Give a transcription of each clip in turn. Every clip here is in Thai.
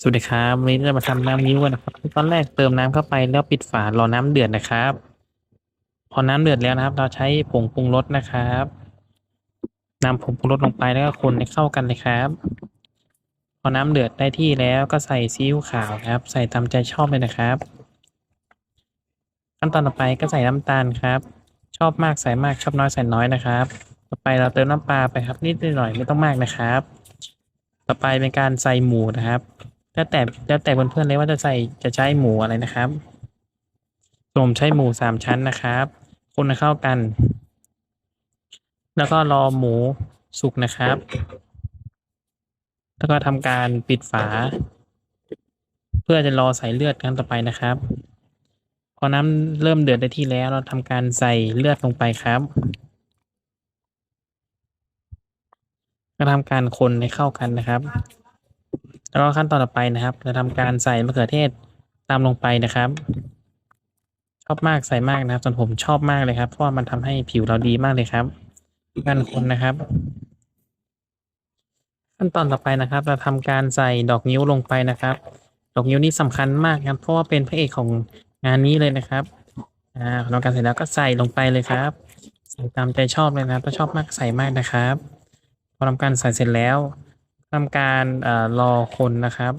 สวัสดีครับวันนี้เรามาทำน้ำนิ้วกันนะครับ ตอนแรกเติมน้ำเข้าไปแล้วปิดฝารอน้ำเดือดนะครับ พอน้ำเดือดแล้วนะครับ เราใช้ผงปรุงรสนะครับนำผงปรุงรสลงไปแล้วก็คนให้เข้ากันเลยครับ พอน้ำเดือดได้ที่แล้วก็ใส่ซีอิ๊วขาวครับ ใส่ตามใจชอบเลยนะครับขั้นตอนต่อไปก็ใส่น้ำตาลครับ ชอบมากใส่มากชอบน้อยใส่น้อยนะครับ ต่อไปเราเติมน้ำปลาไปครับนิดหน่อยไม่ต้องมากนะครับ ต่อไปเป็นการใส่หมูนะครับ แล้วแต่แล้วแต่เพื่อนๆเลยว่าจะใส่จะใช้หมูอะไรนะครับผมใช้หมูสามชั้นนะครับ คนให้เข้ากัน แล้วก็รอหมูสุกนะครับ แล้วก็ทำการปิดฝา เพื่อจะรอใส่เลือดครั้งต่อไปนะครับ พอน้ำเริ่มเดือดได้ที่แล้วเราทำการใส่เลือดลงไปครับก็ทำการคนให้เข้ากันนะครับ แล้วก็ขั้นตอนต่อไปนะครับจะทำการใส่มะเขือเทศตามลงไปนะครับ ชอบมากใส่มากนะครับส่วนผมชอบมากเลยครับ เพราะว่ามันทำให้ผิวเราดีมากเลยครับการคนนะครับ ขั้นตอนต่อไปนะครับเราทำการใส่ดอกนิ้วลงไปนะครับ ดอกนิ้วนี้สำคัญมากครับ เพราะว่าเป็นพระเอกของงานนี้เลยนะครับอ่าพอทำการเสร็จแล้วก็ใส่ลงไปเลยครับใส่ตามใจชอบเลยนะถ้าชอบมากใส่มากนะครับ พอทำการใส่เสร็จแล้ว ทำการอรอคนนะครับ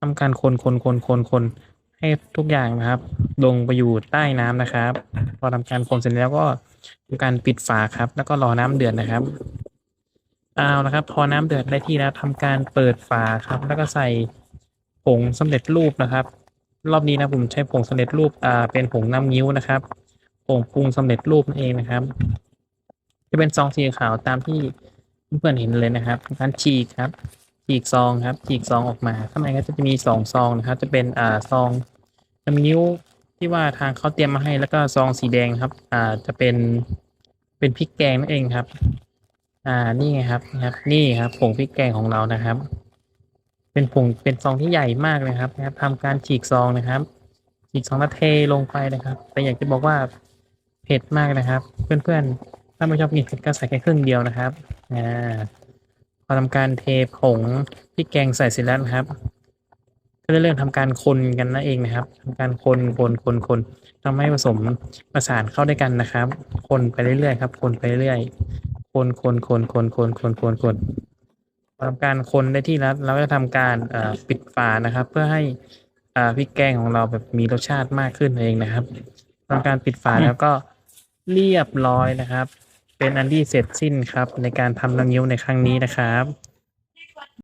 ทำการคนคนคนคนคนให้ทุกอย่างนะครับ ลงไปอยู่ใต้น้ำนะครับ พอทำการคนเสร็จแล้วก็ทำการปิดฝาครับ แล้วก็รอน้ำเดือดนะครับเอาละครับ พอน้ำเดือดได้ที่แล้วทำการเปิดฝาครับ แล้วก็ใส่ผงสำเร็จรูปนะครับ รอบนี้นะผมใช้ผงสำเร็จรูปอ่าเป็นผงน้ำนิ้วนะครับผงปรุงสำเร็จรูปนั่นเองนะครับ จะเป็นซองสีขาวตามที่ เพื่อนเห็นเลยนะครับการฉีกครับฉีกซองครับฉีกซองออกมาข้างในก็จะมีสองซองนะครับ จะเป็นอ่าซองน้ำนิ้วที่ว่าทางเขาเตรียมมาให้แล้วก็ซองสีแดงครับ อ่าจะเป็นเป็นพริกแกงนั่นเองครับ อ่านี่ไงครับนะครับ นี่ครับผงพริกแกงของเรานะครับ เป็นผงเป็นซองที่ใหญ่มากเลยครับนะครับทำการฉีกซองนะครับ ฉีกซองแล้วเทลงไปนะครับ แต่อยากจะบอกว่าเผ็ดมากนะครับ เพื่อนๆถ้าไม่ชอบกินเผ็ดก็ใส่แค่ครึ่งเดียวนะครับ อ่าพอทำการเทผงพริกแกงใส่เสร็จแล้วนะครับก็จะเริ่มทำการคนกันนั่นเองนะครับทำการคนคนคนคนทำให้ผสมประสานเข้าด้วยกันนะครับ คนไปเรื่อยๆครับ คนไปเรื่อยๆคนคนคนคนคนคนคนคนทำการคนได้ที่แล้วเราจะทำการปิดฝานะครับ เพื่อให้พริกแกงของเราแบบมีรสชาติมากขึ้นเองนะครับทำการปิดฝาแล้วก็เรียบร้อยนะครับ เป็นอันที่เสร็จสิ้นครับ ในการทำน้ำยิ้วในครั้งนี้นะครับ